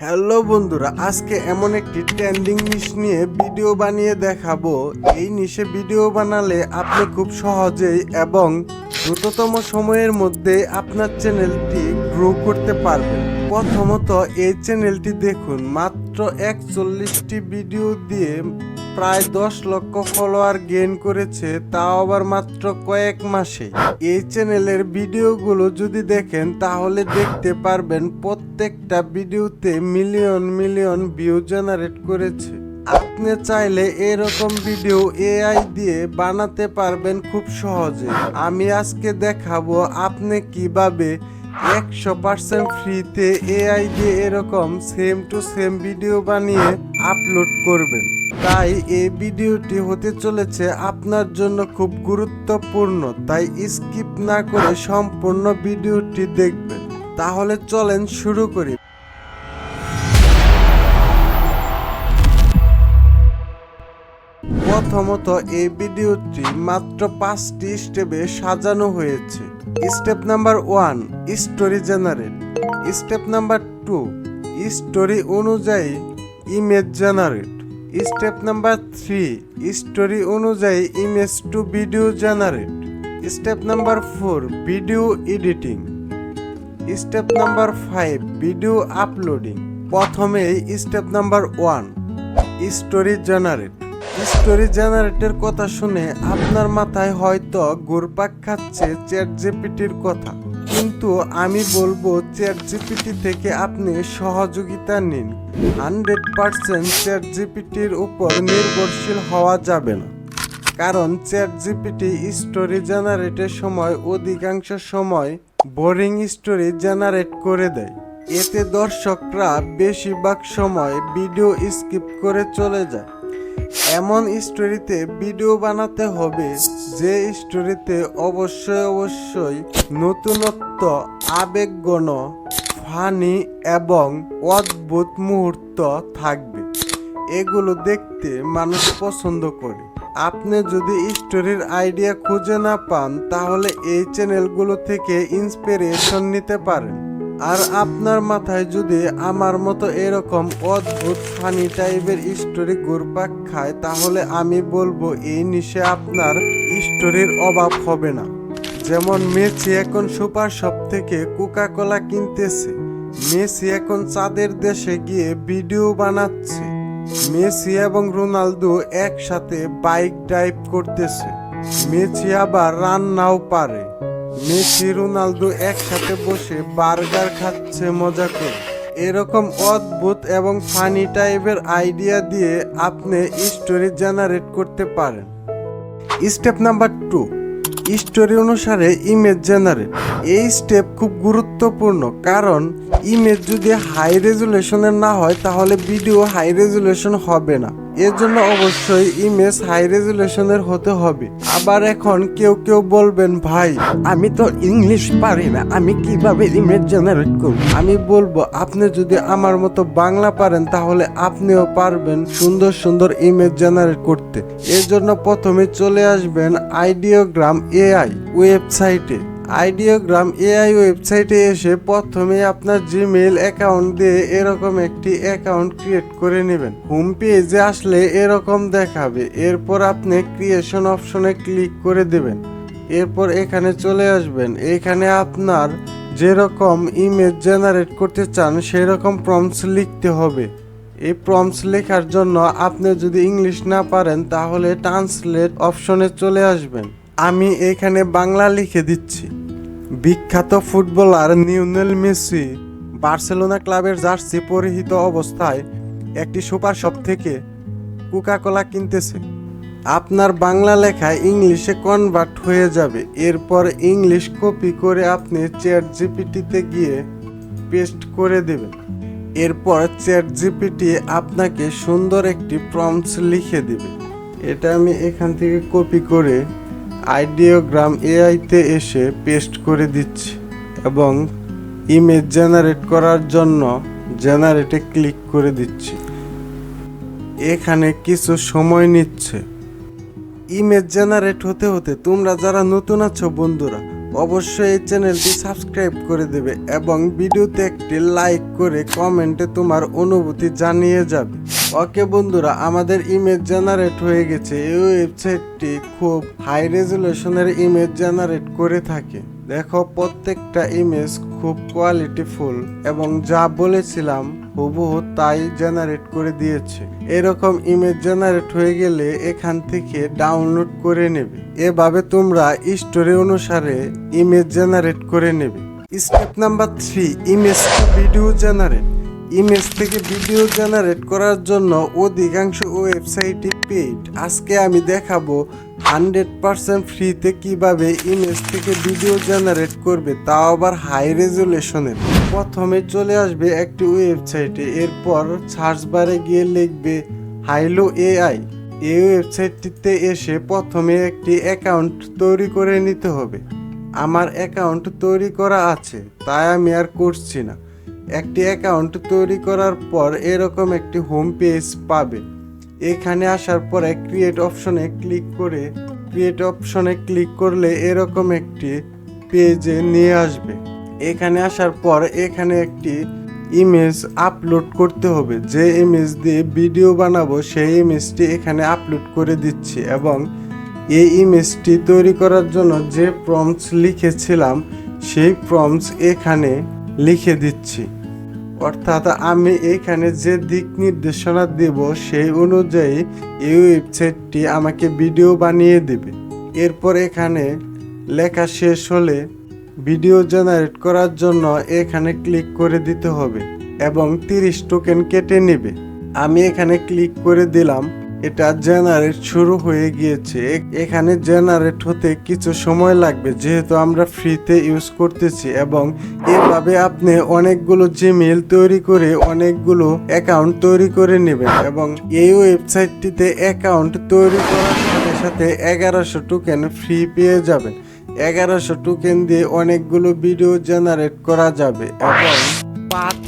Hello বন্ধুরা, আজকে এমন একটি ট্রেন্ডিং নিশ নিয়ে ভিডিও বানিয়ে দেখাবো। এই নিশে ভিডিও বানালে আপনি খুব সহজেই এবং দ্রুততম সময়ের মধ্যে আপনার চ্যানেলটি গ্রো করতে পারবেন। প্রথমত এই চ্যানেলটি দেখুন, মাত্র একচল্লিশটি ভিডিও দিয়ে প্রায় দশ লক্ষ ফলোয়ার গেইন করেছে, তাও আবার মাত্র কয়েক মাসে। এই চ্যানেলের ভিডিওগুলো যদি দেখেন, তাহলে দেখতে পারবেন প্রত্যেকটা ভিডিওতে মিলিয়ন মিলিয়ন ভিউ জেনারেট করেছে। আপনি চাইলে এরকম ভিডিও এআই দিয়ে বানাতে পারবেন খুব সহজে। আমি আজকে দেখাবো আপনি কীভাবে একশো পার্সেন্ট ফ্রিতে এআই দিয়ে এরকম সেম টু সেম ভিডিও বানিয়ে আপলোড করবেন। তাই এই ভিডিওটি হতে চলেছে আপনার জন্য খুব গুরুত্বপূর্ণ, তাই স্কিপ না করে সম্পূর্ণ ভিডিওটি দেখবেন। তাহলে চলেন শুরু করি। প্রথমত এই ভিডিওটি মাত্র পাঁচটি স্টেপে সাজানো হয়েছে। Step number one, story generate. Step number two, story অনুযায়ী image generate. Step number three, story অনুযায়ী image to video generate. Step number four, video editing. Step number five, video uploading. প্রথমেই step number one, story generate. Story জেনারেটের কথা শুনে আপনার মাথায় হয়তো ঘুরপাক খাচ্ছে চ্যাট জিপিটির কথা। কিন্তু আমি বলব চ্যাট জিপিটি থেকে আপনি সহযোগিতা নিন। হান্ড্রেড পার্সেন্ট চ্যাট জিপিটির উপর নির্ভরশীল হওয়া যাবে না। কারণ চ্যাট জিপিটি স্টোরি জেনারেটের সময় অধিকাংশ সময় বোরিং স্টোরি জেনারেট করে দেয়। এতে দর্শকরা বেশিরভাগ সময় ভিডিও স্কিপ করে চলে যায়। এমন স্টোরিতে ভিডিও বানাতে হবে যে স্টোরিতে অবশ্যই অবশ্যই নতুনত্ব আবেগগণ ফানি এবং অদ্ভুত মুহূর্ত থাকবে। এগুলো দেখতে মানুষ পছন্দ করে। আপনি যদি স্টোরির আইডিয়া খুঁজে না পান, তাহলে এই চ্যানেলগুলো থেকে ইন্সপিরেশন নিতে পারেন। আর আপনার মাথায় যদি আমার মতো এরকম অদ্ভুত ফানি টাইপের স্টোরি ঘুরপাক খায়, তাহলে আমি বলব এই নিশে আপনার স্টোরির অভাব হবে না। যেমন মেসি এখন সুপার শপ থেকে কোকা কোলা কিনতেছে। মেসি এখন চাঁদের দেশে গিয়ে ভিডিও বানাচ্ছে। মেসি এবং রোনালদো একসাথে বাইক ড্রাইভ করতেছে। মেসি আবার রান্নাও পারে। মেসি রোনালদো একসাথে বসে বার্গার খাচ্ছে মজা করে। এরকম অদ্ভুত এবং ফানি টাইপের আইডিয়া দিয়ে আপনি স্টোরি জেনারেট করতে পারেন। স্টেপ নাম্বার টু, স্টোরি অনুসারে ইমেজ জেনারেট। এই স্টেপ খুব গুরুত্বপূর্ণ কারণ ইমেজ যদি হাই রেজুলেশনের না হয় তাহলে ভিডিও হাই রেজুলেশন হবে না। এর জন্য অবশ্যই ইমেজ হাই রেজুলেশনের হতে হবে। আবার এখন কেউ কেউ বলবেন, ভাই, আমি তো ইংলিশ পারি না, আমি কীভাবে ইমেজ জেনারেট করব? আমি বলব, আপনি যদি আমার মতো বাংলা পারেন, তাহলে আপনিও পারবেন সুন্দর সুন্দর ইমেজ জেনারেট করতে। এর জন্য প্রথমে চলে আসবেন আইডিওগ্রাম এআই ওয়েবসাইটে। আইডিওগ্রাম এআই ওয়েবসাইটে এসে প্রথমে আপনার জিমেইল অ্যাকাউন্ট দিয়ে এরকম একটি অ্যাকাউন্ট ক্রিয়েট করে নেবেন। হোম পেজে আসলে এরকম দেখাবে। এরপর আপনি ক্রিয়েশন অপশনে ক্লিক করে দেবেন। এরপর এখানে চলে আসবেন। এখানে আপনার যেরকম ইমেজ জেনারেট করতে চান, সেরকম প্রম্পটস লিখতে হবে। এই প্রম্পটস লেখার জন্য আপনি যদি ইংলিশ না পারেন, তাহলে ট্রান্সলেট অপশনে চলে আসবেন। আমি এখানে বাংলা লিখে দিচ্ছি। বিখ্যাত ফুটবলার নিউনেল মেসি বার্সেলোনা ক্লাবের জার্সি পরিহিত অবস্থায় একটি সুপার শপ থেকে কোকা কোলা কিনতেছে। আপনার বাংলা লেখা ইংলিশে কনভার্ট হয়ে যাবে। এরপর ইংলিশ কপি করে আপনি চ্যাট জিপিটিতে গিয়ে পেস্ট করে দেবেন। এরপর চ্যাট জিপিটি আপনাকে সুন্দর একটি প্রম্পটস লিখে দেবে। এটা আমি এখান থেকে কপি করে আইডিওগ্রাম এআইতে এসে পেস্ট করে দিচ্ছি এবং ইমেজ জেনারেট করার জন্য জেনারেটে ক্লিক করে দিচ্ছি। এখানে কিছু সময় নিচ্ছে। ইমেজ জেনারেট হতে হতে তোমরা যারা নতুন আছো বন্ধুরা, অবশ্যই এই চ্যানেলটি সাবস্ক্রাইব করে দেবে এবং ভিডিওতে একটি লাইক করে কমেন্টে তোমার অনুভূতি জানিয়ে যাবে। ওকে বন্ধুরা, আমাদের ইমেজ জেনারেট হয়ে গেছে। এই ওয়েবসাইটটি খুব হাই রেজুলেশনের ইমেজ জেনারেট করে থাকে। দেখো, প্রত্যেকটা ইমেজ খুব কোয়ালিটিফুল এবং যা বলেছিলাম, হুবহু তাই জেনারেট করে দিয়েছে। এরকম ইমেজ জেনারেট হয়ে গেলে এখান থেকে ডাউনলোড করে নেবে। এভাবে তোমরা স্টোরি অনুসারে ইমেজ জেনারেট করে নেবে। Step number three image to video generate image থেকে ভিডিও জেনারেট করার জন্য অধিকাংশ ওয়েবসাইটই পেইড। আজকে আমি দেখাবো হান্ড্রেড পারসেন্ট ফ্রিতে কীভাবে ইমেজ থেকে ভিডিও জেনারেট করবে, তাও আবার হাই রেজুলেশনের প্রথমে চলে আসবে একটি ওয়েবসাইটে, এরপর সার্চ বারে গিয়ে লিখবে, হাইলো এআই। এই ওয়েবসাইটটিতে এসে প্রথমে একটি অ্যাকাউন্ট তৈরি করে নিতে হবে। আমার অ্যাকাউন্ট তৈরি করা আছে, তাই আমি আর করছি না। একটি অ্যাকাউন্ট তৈরি করার পর এরকম একটি হোম পেজ পাবে। এখানে আসার পরে ক্রিয়েট অপশনে ক্লিক করে ক্রিয়েট অপশনে ক্লিক করলে এরকম একটি পেজে নিয়ে আসবে। এখানে আসার পর এখানে একটি ইমেজ আপলোড করতে হবে। যে ইমেজ দিয়ে ভিডিও বানাবো, সেই ইমেজটি এখানে আপলোড করে দিচ্ছি এবং এই ইমেজটি তৈরি করার জন্য যে প্রম্পটস লিখেছিলাম, সেই প্রম্পটস এখানে লিখে দিচ্ছি। অর্থাৎ আমি এখানে যে দিক নির্দেশনা দেব সেই অনুযায়ী এই ওয়েবসাইটটি আমাকে ভিডিও বানিয়ে দেবে। এরপর এখানে লেখা শেষ হলে ভিডিও জেনারেট করার জন্য এখানে ক্লিক করে দিতে হবে এবং তিরিশ টোকেন কেটে নেবে। আমি এখানে ক্লিক করে দিলাম। এটা জেনারেট শুরু হয়ে গিয়েছে। এখানে জেনারেট হতে কিছু সময় লাগবে, যেহেতু আমরা ফ্রিতে ইউজ করতেছি এবং এভাবে আপনি অনেকগুলো জিমেল তৈরি করে অনেকগুলো অ্যাকাউন্ট তৈরি করে নেবেন এবং এই ওয়েবসাইটটিতে অ্যাকাউন্ট তৈরি করার সাথে সাথে এগারোশো টোকেন ফ্রি পেয়ে যাবেন। এগারোশো টোকেন দিয়ে অনেকগুলো ভিডিও জেনারেট করা যাবে এবং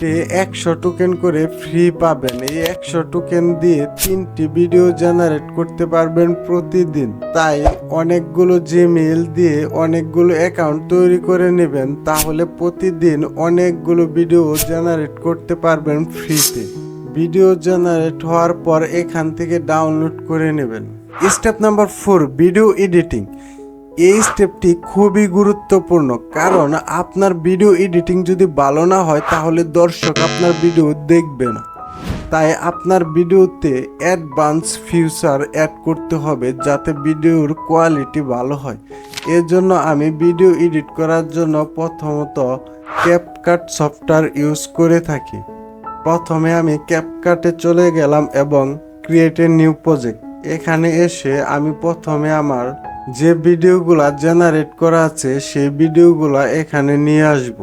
পার একশো টোকেন করে ফ্রি পাবেন। এই একশো টোকেন দিয়ে তিনটি ভিডিও জেনারেট করতে পারবেন প্রতিদিন। তাই অনেকগুলো জিমেল দিয়ে অনেকগুলো অ্যাকাউন্ট তৈরি করে নেবেন। তাহলে প্রতিদিন অনেকগুলো ভিডিও জেনারেট করতে পারবেন ফ্রিতে ভিডিও জেনারেট হওয়ার পর এখান থেকে ডাউনলোড করে নেবেন। Step number four video editing এই স্টেপটি খুবই গুরুত্বপূর্ণ। কারণ আপনার ভিডিও এডিটিং যদি ভালো না হয়, তাহলে দর্শক আপনার ভিডিও দেখবে না। তাই আপনার ভিডিওতে অ্যাডভান্স ফিউচার অ্যাড করতে হবে, যাতে ভিডিওর কোয়ালিটি ভালো হয়। এর জন্য আমি ভিডিও এডিট করার জন্য প্রথমত ক্যাপকাট সফটওয়্যার ইউজ করে থাকি। প্রথমে আমি ক্যাপকাটে চলে গেলাম এবং ক্রিয়েট এ নিউ প্রজেক্ট এখানে এসে আমি প্রথমে আমার যে ভিডিওগুলা জেনারেট করা আছে, সেই ভিডিওগুলা এখানে নিয়ে আসব।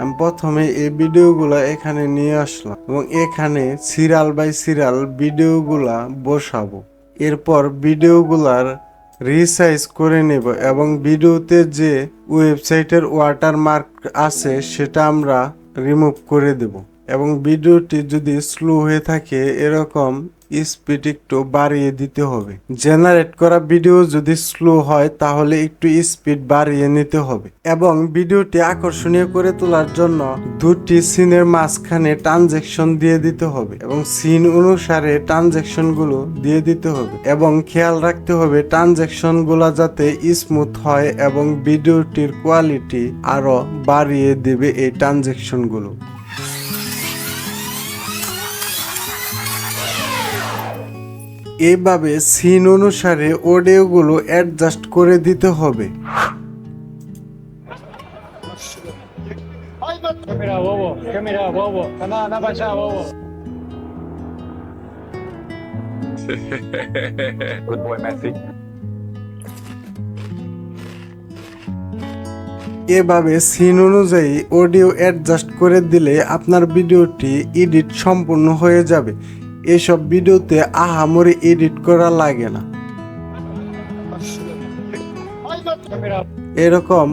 আমি প্রথমে এই ভিডিওগুলা এখানে নিয়ে আসলাম এবং এখানে সিরিয়াল বাই সিরিয়াল ভিডিওগুলা বসাবো। এরপর ভিডিওগুলার রিসাইজ করে নেব এবং ভিডিওতে যে ওয়েবসাইটের ওয়াটারমার্ক আছে, সেটা আমরা রিমুভ করে দেব এবং ভিডিওটি যদি স্লো হয়ে থাকে, এরকম স্পিড একটু বাড়িয়ে দিতে হবে। জেনারেট করা ভিডিও যদি স্লো হয়, তাহলে একটু স্পিড বাড়িয়ে নিতে হবে। এবং ভিডিওটি আকর্ষণীয় করে তোলার জন্য দুটি সিনের মাঝখানে ট্রানজেকশন দিয়ে দিতে হবে এবং সিন অনুসারে ট্রানজেকশনগুলো দিয়ে দিতে হবে। এবং খেয়াল রাখতে হবে ট্রানজেকশনগুলো যাতে স্মুথ হয় এবং ভিডিওটির কোয়ালিটি আরও বাড়িয়ে দেবে এই ট্রানজেকশন এভাবে সিন অনুসারে অডিওগুলো অ্যাডজাস্ট করে দিতে হবে. Good boy, Messi. এভাবে সিন অনুযায়ী অডিও অ্যাডজাস্ট করে দিলে আপনার ভিডিওটি এডিট সম্পূর্ণ হয়ে যাবে এসব ভিডিওতে আহামরি এডিট করা লাগে না। এরকম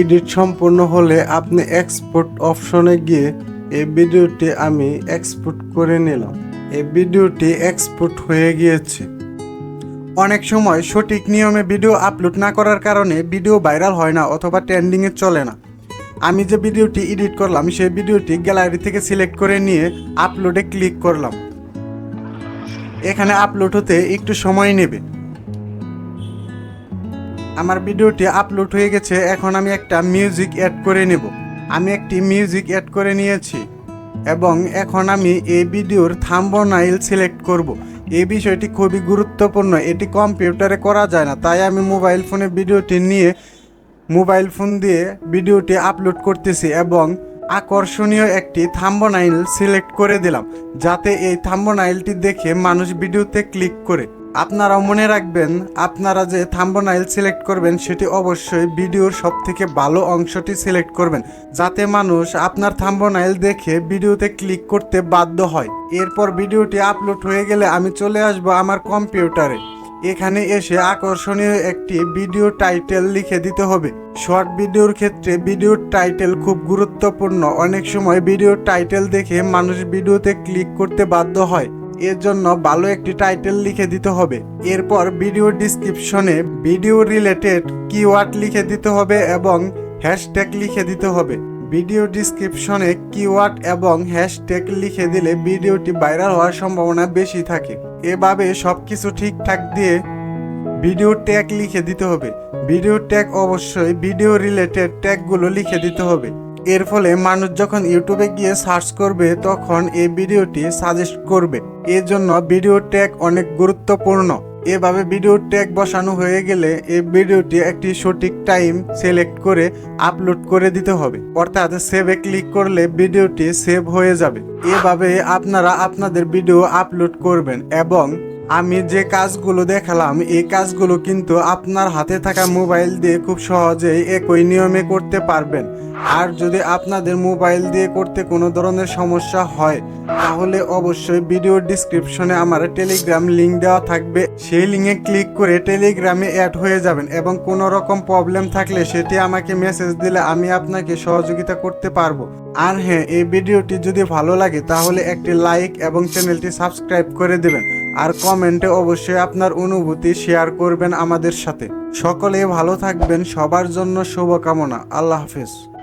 এডিট সম্পূর্ণ হলে আপনি এক্সপোর্ট অপশনে গিয়ে এই ভিডিওটি আমি এক্সপোর্ট করে নিলাম। এই ভিডিওটি এক্সপোর্ট হয়ে গিয়েছে। অনেক সময় সঠিক নিয়মে ভিডিও আপলোড না করার কারণে ভিডিও ভাইরাল হয় না অথবা ট্রেন্ডিংয়ে চলে না। আমি যে ভিডিওটি এডিট করলাম, সেই ভিডিওটি গ্যালারি থেকে সিলেক্ট করে নিয়ে আপলোডে ক্লিক করলাম। এখানে আপলোড হতে একটু সময় নেবে। আমার ভিডিওটি আপলোড হয়ে গেছে, এখন আমি একটা মিউজিক অ্যাড করে নেব। আমি একটি মিউজিক অ্যাড করে নিয়েছি, এবং এখন আমি এই ভিডিওর থাম্বনাইল সিলেক্ট করব। এই বিষয়টি খুবই গুরুত্বপূর্ণ, এটি কম্পিউটারে করা যায় না, তাই আমি মোবাইল ফোনে ভিডিওটি নিয়ে মোবাইল ফোন দিয়ে ভিডিওটি আপলোড করতেছি, এবং আকর্ষণীয় একটি থাম্বনাইল সিলেক্ট করে দিলাম, যাতে এই থাম্বনাইলটি দেখে মানুষ ভিডিওতে ক্লিক করে। আপনারা মনে রাখবেন, আপনারা যে থাম্বনাইল সিলেক্ট করবেন, সেটি অবশ্যই ভিডিওর সব থেকে ভালো অংশটি সিলেক্ট করবেন, যাতে মানুষ আপনার থাম্বনাইল দেখে ভিডিওতে ক্লিক করতে বাধ্য হয়। এরপর ভিডিওটি আপলোড হয়ে গেলে আমি চলে আসব আমার কম্পিউটারে। এখানে এসে আকর্ষণীয় একটি ভিডিও টাইটেল লিখে দিতে হবে। শর্ট ভিডিওর ক্ষেত্রে ভিডিওর টাইটেল খুব গুরুত্বপূর্ণ। অনেক সময় ভিডিওর টাইটেল দেখে মানুষ ভিডিওতে ক্লিক করতে বাধ্য হয়। এর জন্য ভালো একটি টাইটেল লিখে দিতে হবে। এরপর ভিডিও ডিসক্রিপশনে ভিডিও রিলেটেড কিওয়ার্ড লিখে দিতে হবে এবং হ্যাশট্যাগ লিখে দিতে হবে। ভিডিও ডিসক্রিপশনে কিওয়ার্ড এবং হ্যাশট্যাগ লিখে দিলে ভিডিওটি ভাইরাল হওয়ার সম্ভাবনা বেশি থাকে। এভাবে সব কিছু ঠিকঠাক দিয়ে ভিডিও ট্যাগ লিখে দিতে হবে। ভিডিও ট্যাগ অবশ্যই ভিডিও রিলেটেড ট্যাগগুলো লিখে দিতে হবে। এর ফলে মানুষ যখন ইউটিউবে গিয়ে সার্চ করবে, তখন এই ভিডিওটি সাজেস্ট করবে। এর জন্য ভিডিও ট্যাগ অনেক গুরুত্বপূর্ণ। এভাবে ভিডিও ট্যাগ বসানো হয়ে গেলে এই ভিডিওটি একটি সঠিক টাইম সিলেক্ট করে আপলোড করে দিতে হবে। অর্থাৎ সেভে ক্লিক করলে ভিডিওটি সেভ হয়ে যাবে। এভাবে আপনারা আপনাদের ভিডিও আপলোড করবেন এবং আমি যে কাজগুলো দেখালাম, এই কাজগুলো কিন্তু আপনার হাতে থাকা মোবাইল দিয়ে খুব সহজেই একই নিয়মে করতে পারবেন। আর যদি আপনাদের মোবাইল দিয়ে করতে কোনো ধরনের সমস্যা হয়, তাহলে অবশ্যই ভিডিও ডিসক্রিপশনে আমার টেলিগ্রাম লিঙ্ক দেওয়া থাকবে। সেই লিঙ্কে ক্লিক করে টেলিগ্রামে অ্যাড হয়ে যাবেন এবং কোনো রকম প্রবলেম থাকলে সেটি আমাকে মেসেজ দিলে আমি আপনাকে সহযোগিতা করতে পারব। আর হ্যাঁ এই ভিডিওটি যদি ভালো লাগে, তাহলে একটি লাইক এবং চ্যানেলটি সাবস্ক্রাইব করে দেবেন। আর কমেন্টে অবশ্যই আপনার অনুভূতি শেয়ার করবেন আমাদের সাথে। সকলে ভালো থাকবেন, সবার জন্য শুভকামনা। আল্লাহ হাফেজ।